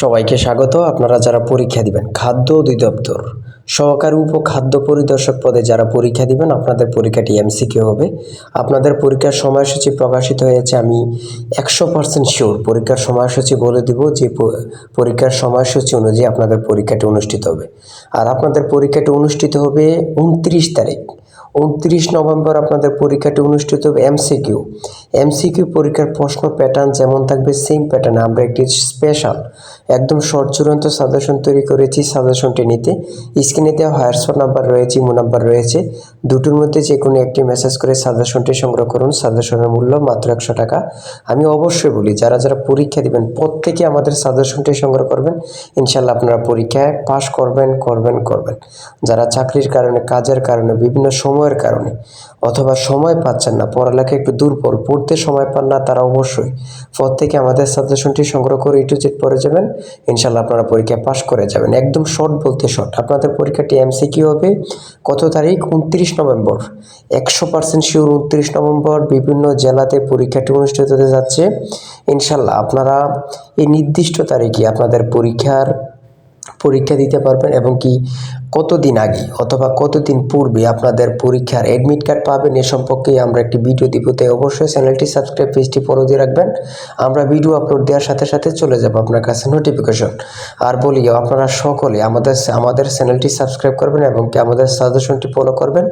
সবাইকে স্বাগত। আপনারা যারা পরীক্ষা দিবেন, খাদ্য অধিদপ্তর সহকারী উপখাদ্য পরিদর্শক পদে যারা পরীক্ষা দিবেন, আপনাদের পরীক্ষাটি এমসিকিউ হবে। আপনাদের পরীক্ষার সময়সূচি প্রকাশিত হয়েছে, আমি একশো পার্সেন্ট শিওর পরীক্ষার সময়সূচি বলে দিব যে পরীক্ষার সময়সূচি অনুযায়ী আপনাদের পরীক্ষাটি অনুষ্ঠিত হবে। আর আপনাদের পরীক্ষাটি অনুষ্ঠিত হবে উনত্রিশ তারিখ। উনত্রিশ নভেম্বর আপনাদের পরীক্ষাটি অনুষ্ঠিত হবে এমসিকিউ এমসিকিউ পরীক্ষার প্রশ্ন প্যাটার্ন যেমন থাকবে সেম প্যাটার্নে আমরা একটি স্পেশাল একদম শর্ট চূড়ান্ত সাজেশন তৈরি করেছি সাজেশনটি নিতে। স্ক্রিনে দেওয়া হোয়াটসঅ্যাপ নাম্বার রয়েছে ইমো নাম্বার রয়েছে। দুটোর মধ্যে যে কোনো একটি মেসেজ করে সাজেশনটি সংগ্রহ করুন সাজেশনের মূল্য মাত্র একশো টাকা। আমি অবশ্যই বলি, যারা যারা পরীক্ষা দিবেন, প্রত্যেকে আমাদের সাজেশনটি সংগ্রহ করবেন। ইনশাল্লাহ আপনারা পরীক্ষায় পাশ করবেন করবেন করবেন। যারা চাকরির কারণে, কাজের কারণে, বিভিন্ন সময়ের কারণে। অথবা সময় পাচ্ছেন না। পড়ালেখা একটু দুর্বল। পড়তে সময় পান না তারা অবশ্যই। প্রত্যেকে আমাদের সাজেশনটি সংগ্রহ করে ইটু জেড পড়ে যাবেন। ইনশাল্লাহ আপনারা পরীক্ষায় পাশ করে যাবেন। একদম শর্ট বলতে শর্ট। আপনাদের পরীক্ষাটি এমসিকিউ হবে কত তারিখ? উনত্রিশ নভেম্বর। একশো পার্সেন্ট শিওর উনত্রিশ নভেম্বর। বিভিন্ন জেলাতে পরীক্ষাটি অনুষ্ঠিত হতে যাচ্ছে। ইনশাল্লাহ আপনারা এই নির্দিষ্ট তারিখে আপনাদের পরীক্ষার পরীক্ষা দিতে পারবেন এবং কি কতদিন আগে অথবা কতদিন পূর্বে আপনাদের পরীক্ষার অ্যাডমিট কার্ড পাবেন এ সম্পর্কে আমরা একটি ভিডিও দিব, তাই অবশ্যই চ্যানেলটি সাবস্ক্রাইব পেজটি ফলো দিয়ে রাখবেন। আমরা ভিডিও আপলোড দেওয়ার সাথে সাথে চলে যাব আপনার কাছে নোটিফিকেশন আর বলি, আপনারা সকলে আমাদের আমাদের চ্যানেলটি সাবস্ক্রাইব করবেন এবং কি আমাদের সাজেশনটি ফলো করবেন,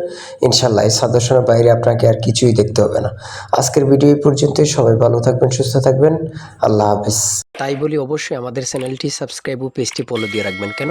ইনশাল্লাহ এই সাজেশনের বাইরে আপনাকে আর কিছুই দেখতে হবে না। আজকের ভিডিও এই পর্যন্তই, সবাই ভালো থাকবেন, সুস্থ থাকবেন, আল্লাহ হাফিজ। তাই বলি, অবশ্যই আমাদের চ্যানেলটি সাবস্ক্রাইব ও পেজটি ফলো দিয়ে রাখবেন। কেন?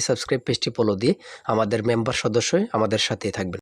সাবস্ক্রাইব পেজটি ফলো দিয়ে আমাদের মেম্বার সদস্য আমাদের সাথেই থাকবেন।